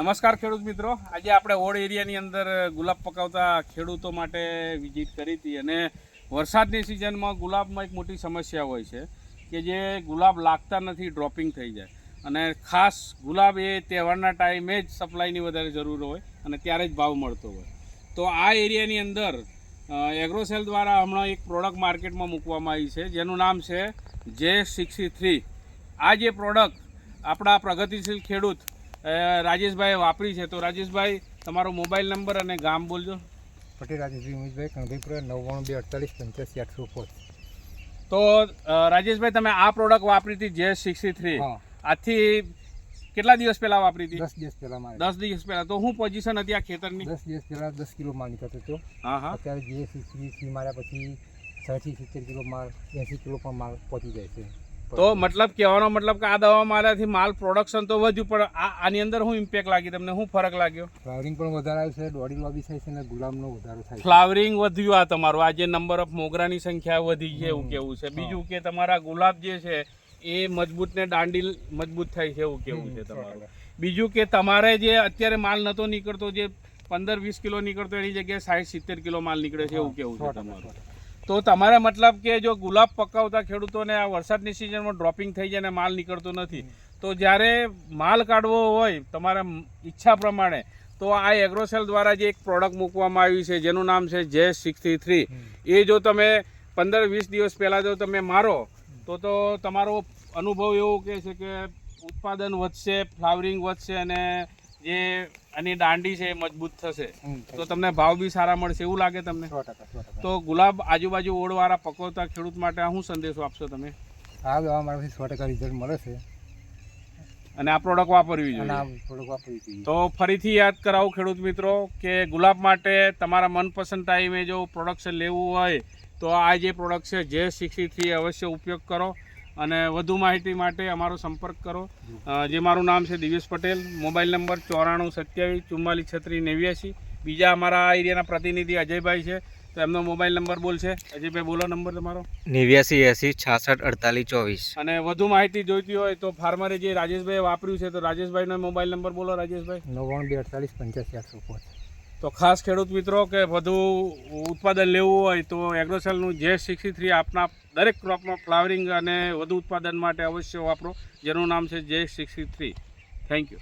નમસ્કાર ખેડૂત મિત્રો. આજે આપણે ઓડ એરિયાની અંદર ગુલાબ પકાવતા ખેડૂતો માટે વિઝિટ કરી હતી અને વરસાદની સિઝનમાં ગુલાબમાં એક મોટી સમસ્યા હોય છે કે જે ગુલાબ લાગતા નથી ડ્રોપિંગ થઈ જાય. અને ખાસ ગુલાબ એ તહેવારના ટાઈમે જ સપ્લાયની વધારે જરૂર હોય અને ત્યારે જ ભાવ મળતો હોય. તો આ એરિયાની અંદર એગ્રોસેલ દ્વારા હમણાં એક પ્રોડક્ટ માર્કેટમાં મૂકવામાં આવી છે, જેનું નામ છે જે સિક્સટી થ્રી આ જે પ્રોડક્ટ આપણા પ્રગતિશીલ ખેડૂત અ, રાજેશભાઈએ વાપરી છે. તો રાજેશભાઈ તમારો મોબાઈલ નંબર અને ગામ બોલજો. પટેલ રાજેશભાઈ ઉમેશભાઈ કણભાઈપુરા નવ્વાણું બે અડતાલીસ પંચ્યાસી આઠસો પાંચ. તો રાજેશભાઈ તમે આ પ્રોડક્ટ વાપરી હતી જે સિક્સટી થ્રી આથી કેટલા દિવસ પહેલા વાપરી હતી? દસ દિવસ પહેલા મારે. દસ દિવસ પહેલા. તો હું પોઝિશન હતી આ ખેતરની? દસ દિવસ પહેલા દસ કિલો માલ નીકળતો હતો. હા હા. અત્યારે જે સિક્સટી થ્રી માર્યા પછી સાઠથી સિત્તેર કિલો માલ એંસી કિલો પણ માલ પહોંચી જાય છે. તો મતલબ કહેવાનો મતલબ કે આ દવા માર્યાથી માલ પ્રોડક્શન તો વધ્યું પણ આ આની અંદર શું ઇમ્પેક્ટ લાગી તમને? શું ફરક લાગ્યો? ફ્લાવરિંગ પણ વધારે આવ્યું છે દોઢી લોબી થાય છે અને ગુલાબનો વધારો થાય ફ્લાવરિંગ વધ્યું આ તમારું. આજે નંબર ઓફ મોગરાની સંખ્યા વધી છે એવું કેવું છે. બીજું કે તમારા ગુલાબ જે છે એ મજબૂત ને દાંડી મજબૂત થાય છે એવું કેવું છે તમારું. બીજું કે તમારે જે અત્યારે માલ નતો નીકળતો જે પંદર વીસ કિલો નીકળતો એની જગ્યાએ સાઠ સિત્તેર કિલો માલ નીકળે છે એવું કેવું છે તમારું. તો તમારે મતલબ કે જો ગુલાબ પકાવતા ખેડૂતોને આ વરસાદની સિઝનમાં ડ્રોપિંગ થઈ જાય અને માલ નીકળતો નથી, તો જ્યારે માલ કાઢવો હોય તમારા ઈચ્છા પ્રમાણે, તો આ એગ્રોસેલ દ્વારા જે એક પ્રોડક્ટ મૂકવામાં આવી છે, જેનું નામ છે જે સિક્સટી થ્રી એ જો તમે પંદર વીસ દિવસ પહેલાં જો તમે મારો, તો તો તમારો અનુભવ એવો કહે છે કે ઉત્પાદન વધશે ફ્લાવરિંગ વધશે અને જે આની દાંડી છે મજબૂત થશે. તો તમને ભાવ બી સારા મળશે એવું લાગે તમને? તો ગુલાબ આજુબાજુ ઓળવાળા પકવતા ખેડૂત માટે આ શું સંદેશો આપશો તમે? આ દવા મારાથી સો ટકા રિઝલ્ટ મળે છે. અને આ પ્રોડક્ટ વાપરવી જોઈએ. વાપરવી જોઈએ. તો ફરીથી યાદ કરાવું ખેડૂત મિત્રો કે ગુલાબ માટે તમારા મનપસંદ ટાઈમે જો પ્રોડક્શન લેવું હોય તો આ જે પ્રોડક્ટ છે જે સિક્સટી થ્રી અવશ્ય ઉપયોગ કરો. અને વધુ માહિતી માટે અમારો સંપર્ક કરો. જે મારું નામ છે દિવેશ પટેલ મોબાઈલ નંબર ચોરાણું સત્યાવીસ ચુમ્માલીસ છત્રીસ નેવ્યાસી. બીજા અમારા આ એરિયાના પ્રતિનિધિ અજયભાઈ છે તો એમનો મોબાઈલ નંબર બોલશે અજયભાઈ બોલો નંબર તમારો. નેવ્યાસી એસી છાસઠ અડતાલીસ ચોવીસ. અને વધુ માહિતી જોઈતી હોય તો ફાર્મરે જે રાજેશભાઈએ વાપર્યું છે તો રાજેશભાઈનો મોબાઈલ નંબર બોલો રાજેશભાઈ. નવ્વાણું બે અડતાલીસ પંચ્યાસી આઠસો પાંચ તો ખાસ ખેડૂત મિત્રો કે વધુ ઉત્પાદન લેવું હોય તો એગ્રોસેલનું જે સિક્સટી થ્રી આપના દરેક ક્રોપમાં ફ્લાવરિંગ અને વધુ ઉત્પાદન માટે અવશ્ય વાપરો. જેનું નામ છે જે સિક્સટી થ્રી. Thank you